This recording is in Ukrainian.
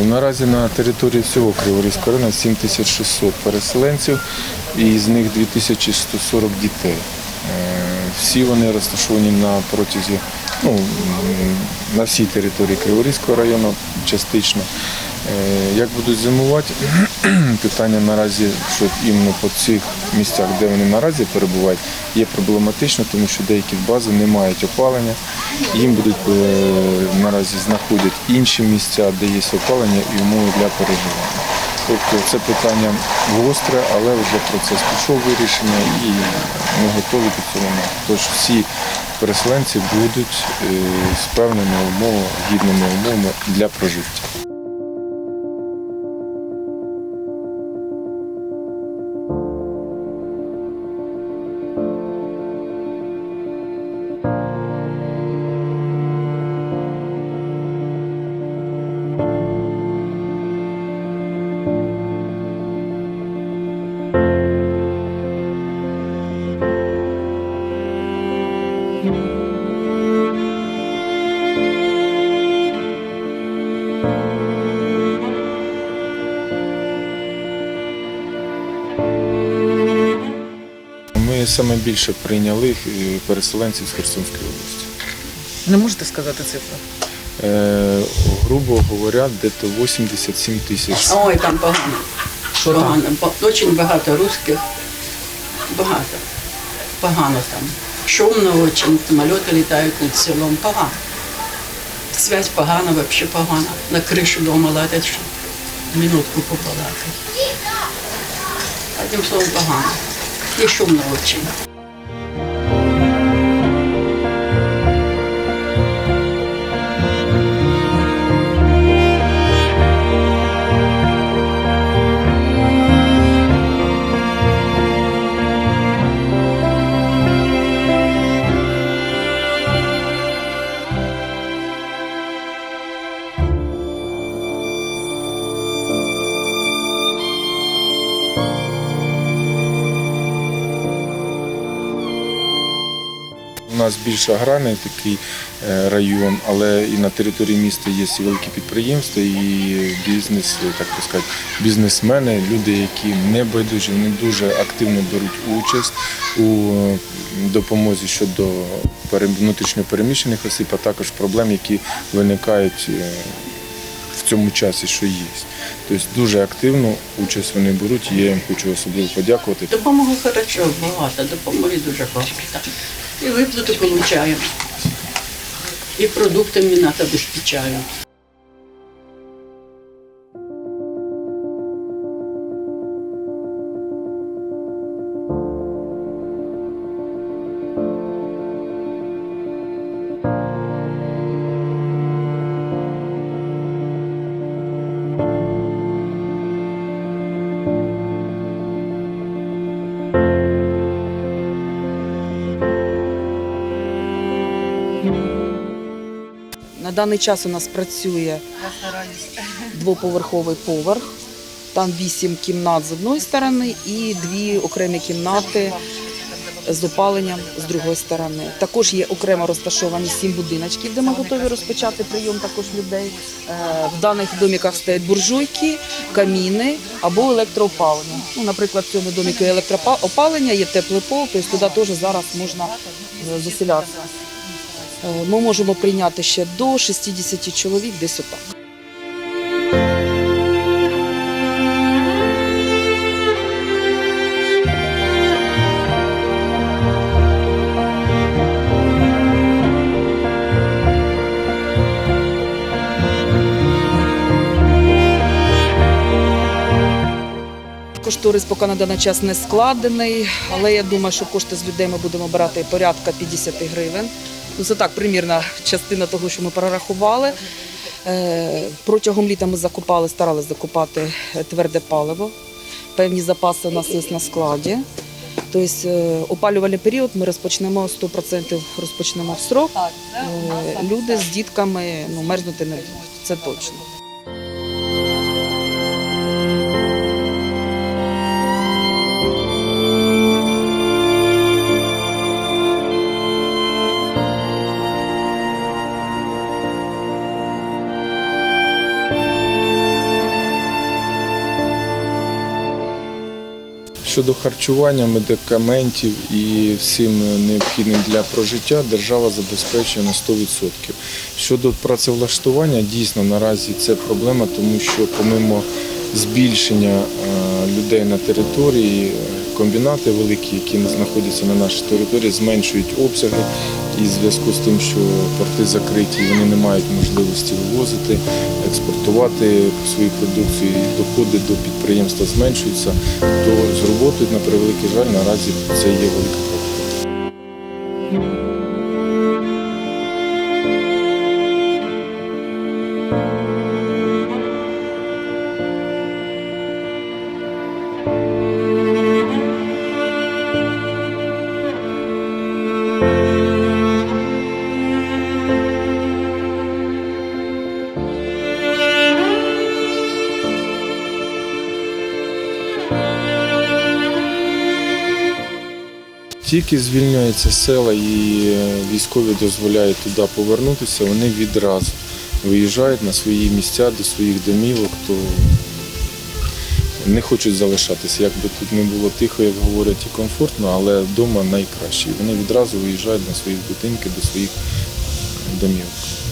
Ну, Наразі на території всього Криворізького району 7600 переселенців, і з них 2140 дітей. Е, Всі вони розташовані на протязі, ну, на всій території Криворізького району, частично. Е, Як будуть зимувати, питання наразі, що іменно по цих місцях, де вони наразі перебувають, є проблематично, тому що деякі бази не мають опалення. Їм будуть е, наразі знаходять інші місця, де є опалення і умови для переживання. Тобто це питання гостре, але вже процес пішов вирішення і ми готові до цього. Тож всі переселенці будуть е, з певними умовами, гідними умовами для прожиття. Ми саме більше прийняли переселенців з Херсонської області. Не можете сказати цифру? Е, грубо говоря, десь 87 тисяч. Ой, там погано. Що погано. Ба- Дуже багато русських. Багато. Погано там. Шумно очень, самоліти літають над селом. Погано. Связь погана, взагалі погана. На крышу дома ладят, щоб минутку побалакати. Одним словом, погано. І шумно дуже. У нас більш аграрний такий е, район, але і на території міста є великі підприємства, і бізнес, так сказати, бізнесмени, люди, які не байдужі, не дуже активно беруть участь у допомозі щодо пере- внутрішньо переміщених осіб, а також проблем, які виникають е, в цьому часі, що є. Тобто дуже активно участь вони беруть. Я їм хочу особливо подякувати. Допомоги хорошо, багато, допомоги дуже багато. І виплати отримуємо. І продуктами нас обезпечають. На даний час у нас працює двоповерховий поверх. Там вісім кімнат з одної сторони і дві окремі кімнати з опаленням з другої сторони. Також є окремо розташовані сім будиночків, де ми готові розпочати прийом також людей. Е, В даних доміках стоять буржуйки, каміни або електроопалення. Ну, наприклад, в цьому доміку електроопалення, є теплий пол, тобто туди теж зараз можна е, заселятися. Е, Ми можемо прийняти ще до 60 чоловік десь отак. Кошторис поки на даний час не складений, але я думаю, що кошти з людей ми будемо брати порядка 50 гривень. Ну, це так, примірна частина того, що ми перерахували. Е, Протягом літа ми закупали, старалися закупати е, тверде паливо. Певні запаси у нас є на складі. Тобто е, опалювальний період ми розпочнемо 100% розпочнемо в срок. Люди з дітками ну, мерзнути не будуть, це точно. Щодо харчування, медикаментів і всім необхідним для прожиття держава забезпечує на 100%. Щодо працевлаштування, дійсно наразі це проблема, тому що помимо збільшення е, людей на території, комбінати великі, які знаходяться на нашій території, зменшують обсяги і в зв'язку з тим, що порти закриті, вони не мають можливості вивозити, експортувати свою продукцію, і доходи до підприємства зменшуються, то з роботою, на превеликий жаль, наразі це є велика проблема. Тільки звільняються села і е, військові дозволяють туди повернутися, вони відразу виїжджають на свої місця до своїх домівок, то не хочуть залишатися. Як би тут не було тихо, як говорять, і комфортно, але вдома найкраще. Вони відразу виїжджають на свої будинки до своїх домівок.